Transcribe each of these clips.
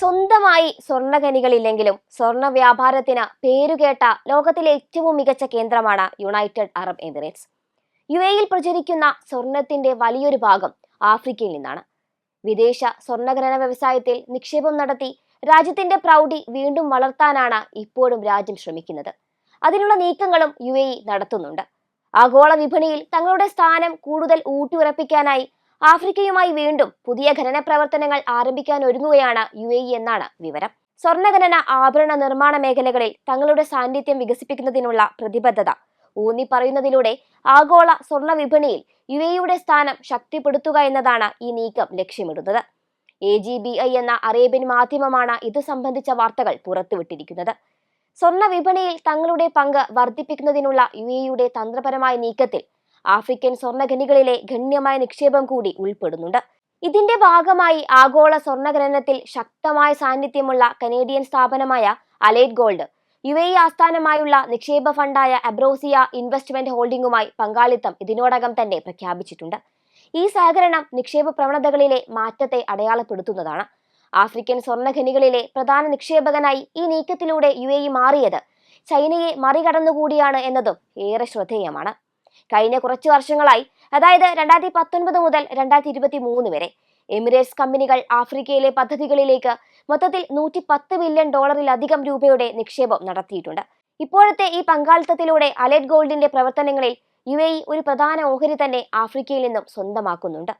സ്വന്തമായി സ്വർണഖനികളില്ലെങ്കിലും സ്വർണ വ്യാപാരത്തിന് പേരുകേട്ട ലോകത്തിലെ ഏറ്റവും മികച്ച കേന്ദ്രമാണ് യുണൈറ്റഡ് അറബ് എമിറേറ്റ്സ്. യു എയിൽ പ്രചരിക്കുന്ന സ്വർണത്തിന്റെ വലിയൊരു ഭാഗം ആഫ്രിക്കയിൽ നിന്നാണ്. വിദേശ സ്വർണഖനന വ്യവസായത്തിൽ നിക്ഷേപം നടത്തി രാജ്യത്തിന്റെ പ്രൗഢി വീണ്ടും വളർത്താനാണ് ഇപ്പോഴും രാജ്യം ശ്രമിക്കുന്നത്. അതിനുള്ള നീക്കങ്ങളും യു നടത്തുന്നുണ്ട്. ആഗോള വിപണിയിൽ തങ്ങളുടെ സ്ഥാനം കൂടുതൽ ഊട്ടിയുറപ്പിക്കാനായി ആഫ്രിക്കയുമായി വീണ്ടും പുതിയ ഖനന പ്രവർത്തനങ്ങൾ ആരംഭിക്കാൻ ഒരുങ്ങുകയാണ് യു എ ഇ എന്നാണ് വിവരം. സ്വർണഖനന ആഭരണ നിർമ്മാണ മേഖലകളിൽ തങ്ങളുടെ സാന്നിധ്യം വികസിപ്പിക്കുന്നതിനുള്ള പ്രതിബദ്ധത. ഊന്നി പറയുന്നതിലൂടെ ആഗോള സ്വർണ വിപണിയിൽ യു എയുടെ സ്ഥാനം ശക്തിപ്പെടുത്തുക എന്നതാണ് ഈ നീക്കം ലക്ഷ്യമിടുന്നത്. എ ജി ബി ഐ എന്ന അറേബ്യൻ മാധ്യമമാണ് ഇത് സംബന്ധിച്ച വാർത്തകൾ പുറത്തുവിട്ടിരിക്കുന്നത്. സ്വർണ വിപണിയിൽ തങ്ങളുടെ പങ്ക് വർദ്ധിപ്പിക്കുന്നതിനുള്ള യു എയുടെ തന്ത്രപരമായ നീക്കത്തിൽ ആഫ്രിക്കൻ സ്വർണഖനികളിലെ ഗണ്യമായ നിക്ഷേപം കൂടി ഉൾപ്പെടുന്നുണ്ട്. ഇതിന്റെ ഭാഗമായി ആഗോള സ്വർണഖനനത്തിൽ ശക്തമായ സാന്നിധ്യമുള്ള കനേഡിയൻ സ്ഥാപനമായ അലൈറ്റ് ഗോൾഡ് യു എ ആസ്ഥാനമായുള്ള നിക്ഷേപ ഫണ്ടായ അബ്രോസിയ ഇൻവെസ്റ്റ്മെന്റ് ഹോൾഡിംഗുമായി പങ്കാളിത്തം ഇതിനോടകം തന്നെ പ്രഖ്യാപിച്ചിട്ടുണ്ട്. ഈ സഹകരണം നിക്ഷേപ പ്രവണതകളിലെ മാറ്റത്തെ അടയാളപ്പെടുത്തുന്നതാണ്. ആഫ്രിക്കൻ സ്വർണഖനികളിലെ പ്രധാന നിക്ഷേപകനായി ഈ നീക്കത്തിലൂടെ യു മാറിയത് ചൈനയെ മറികടന്നുകൂടിയാണ് എന്നതും ഏറെ ശ്രദ്ധേയമാണ്. കഴിഞ്ഞ കുറച്ചു വർഷങ്ങളായി. അതായത് രണ്ടായിരത്തി പത്തൊൻപത് മുതൽ രണ്ടായിരത്തി ഇരുപത്തി മൂന്ന് വരെ. എമിറേറ്റ്സ് കമ്പനികൾ ആഫ്രിക്കയിലെ പദ്ധതികളിലേക്ക് മൊത്തത്തിൽ നൂറ്റി പത്ത് ബില്യൺ ഡോളറിലധികം രൂപയുടെ നിക്ഷേപം നടത്തിയിട്ടുണ്ട്. ഇപ്പോഴത്തെ ഈ പങ്കാളിത്തത്തിലൂടെ അലറ്റ് ഗോൾഡിന്റെ പ്രവർത്തനങ്ങളിൽ യു എ ഒരു പ്രധാന ഓഹരി തന്നെ ആഫ്രിക്കയിൽ നിന്നും സ്വന്തമാക്കുന്നുണ്ട്.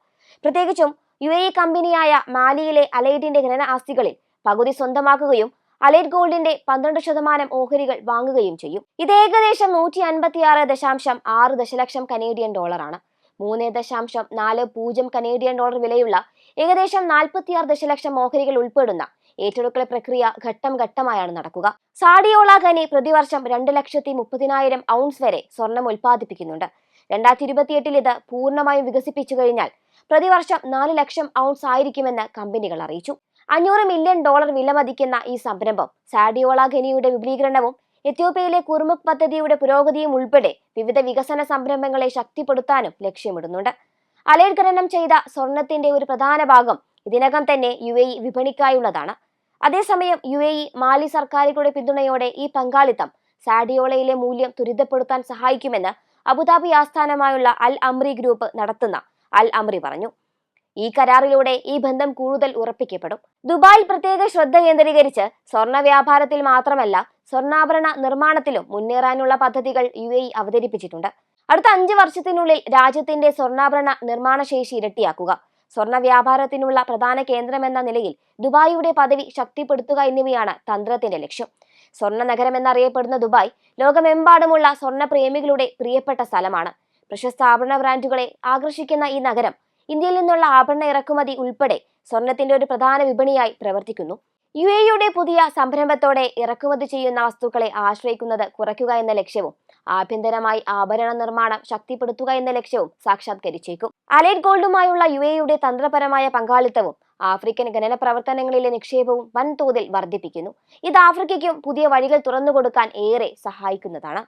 പ്രത്യേകിച്ചും യു എ കമ്പനിയായ മാലിയിലെ അലൈറ്റിന്റെ ഖനന ആസ്തികളിൽ പകുതി സ്വന്തമാക്കുകയും അലൈറ്റ് ഗോൾഡിന്റെ പന്ത്രണ്ട് ശതമാനം ഓഹരികൾ വാങ്ങുകയും ചെയ്യും. ഇത് ഏകദേശം നൂറ്റി അൻപത്തിയാറ് ദശാംശം ആറ് ദശലക്ഷം കനേഡിയൻ ഡോളറാണ്. മൂന്ന് ദശാംശം നാല് പൂജ്യം കനേഡിയൻ ഡോളർ വിലയുള്ള ഏകദേശം നാൽപ്പത്തിയാറ് ദശലക്ഷം ഓഹരികൾ ഉൾപ്പെടുന്ന ഏറ്റെടുക്കൽ പ്രക്രിയ ഘട്ടം ഘട്ടമായാണ് നടക്കുക. സാഡിയോള ഖനി പ്രതിവർഷം രണ്ട് ലക്ഷത്തി മുപ്പതിനായിരം ഔൺസ് വരെ സ്വർണം ഉൽപ്പാദിപ്പിക്കുന്നുണ്ട്. രണ്ടായിരത്തി ഇരുപത്തിയെട്ടിൽ ഇത് പൂർണമായും വികസിപ്പിച്ചു കഴിഞ്ഞാൽ പ്രതിവർഷം നാല് ലക്ഷം ഔൺസ് ആയിരിക്കുമെന്ന് കമ്പനികൾ അറിയിച്ചു. അഞ്ഞൂറ് മില്യൺ ഡോളർ വിലമതിക്കുന്ന ഈ സംരംഭം സാഡിയോള ഖനിയുടെ വിപുലീകരണവും എത്യോപ്യയിലെ കുർമുഖ് പദ്ധതിയുടെ പുരോഗതിയും ഉൾപ്പെടെ വിവിധ വികസന സംരംഭങ്ങളെ ശക്തിപ്പെടുത്താനും ലക്ഷ്യമിടുന്നുണ്ട്. അലേഡ് ഖനനം ചെയ്ത സ്വർണത്തിന്റെ ഒരു പ്രധാന ഭാഗം ഇതിനകം തന്നെ യു എ ഇ വിപണിക്കായുള്ളതാണ്. അതേസമയം യു എ ഇ മാലി സർക്കാരുകളുടെ പിന്തുണയോടെ ഈ പങ്കാളിത്തം സാഡിയോളയിലെ മൂല്യം ത്വരിതപ്പെടുത്താൻ സഹായിക്കുമെന്ന് അബുദാബി ആസ്ഥാനമായുള്ള അൽ അമ്രി ഗ്രൂപ്പ് നടത്തുന്ന അൽ അമ്രി പറഞ്ഞു. ഈ കരാറിലൂടെ ഈ ബന്ധം കൂടുതൽ ഉറപ്പിക്കപ്പെടും. ദുബായിൽ പ്രത്യേക ശ്രദ്ധ കേന്ദ്രീകരിച്ച് സ്വർണ വ്യാപാരത്തിൽ മാത്രമല്ല സ്വർണാഭരണ നിർമ്മാണത്തിലും മുന്നേറാനുള്ള പദ്ധതികൾ യു എ അവതരിപ്പിച്ചിട്ടുണ്ട്. അടുത്ത അഞ്ച് വർഷത്തിനുള്ളിൽ രാജ്യത്തിന്റെ സ്വർണാഭരണ നിർമ്മാണ ശേഷി ഇരട്ടിയാക്കുക. സ്വർണ വ്യാപാരത്തിനുള്ള പ്രധാന കേന്ദ്രമെന്ന നിലയിൽ ദുബായിയുടെ പദവി ശക്തിപ്പെടുത്തുക എന്നിവയാണ് തന്ത്രത്തിന്റെ ലക്ഷ്യം. സ്വർണ നഗരം എന്നറിയപ്പെടുന്ന ദുബായ് ലോകമെമ്പാടുമുള്ള സ്വർണ പ്രേമികളുടെ പ്രിയപ്പെട്ട സ്ഥലമാണ്. പ്രശസ്ത ആഭരണ ബ്രാൻഡുകളെ ആകർഷിക്കുന്ന ഈ നഗരം ഇന്ത്യയിൽ നിന്നുള്ള ആഭരണ ഇറക്കുമതി ഉൾപ്പെടെ സ്വർണത്തിന്റെ ഒരു പ്രധാന വിപണിയായി പ്രവർത്തിക്കുന്നു. യു എയുടെ പുതിയ സംരംഭത്തോടെ ഇറക്കുമതി ചെയ്യുന്ന വസ്തുക്കളെ ആശ്രയിക്കുന്നത് കുറയ്ക്കുക എന്ന ലക്ഷ്യവും ആഭ്യന്തരമായി ആഭരണ നിർമ്മാണം ശക്തിപ്പെടുത്തുക എന്ന ലക്ഷ്യവും സാക്ഷാത്കരിച്ചേക്കും. അലൈറ്റ് ഗോൾഡുമായുള്ള യു എയുടെ തന്ത്രപരമായ പങ്കാളിത്തവും ആഫ്രിക്കൻ ഖനന പ്രവർത്തനങ്ങളിലെ നിക്ഷേപവും വൻതോതിൽ വർദ്ധിപ്പിക്കുന്നു. ഇത് ആഫ്രിക്കയ്ക്കും പുതിയ വഴികൾ തുറന്നുകൊടുക്കാൻ ഏറെ സഹായിക്കുന്നതാണ്.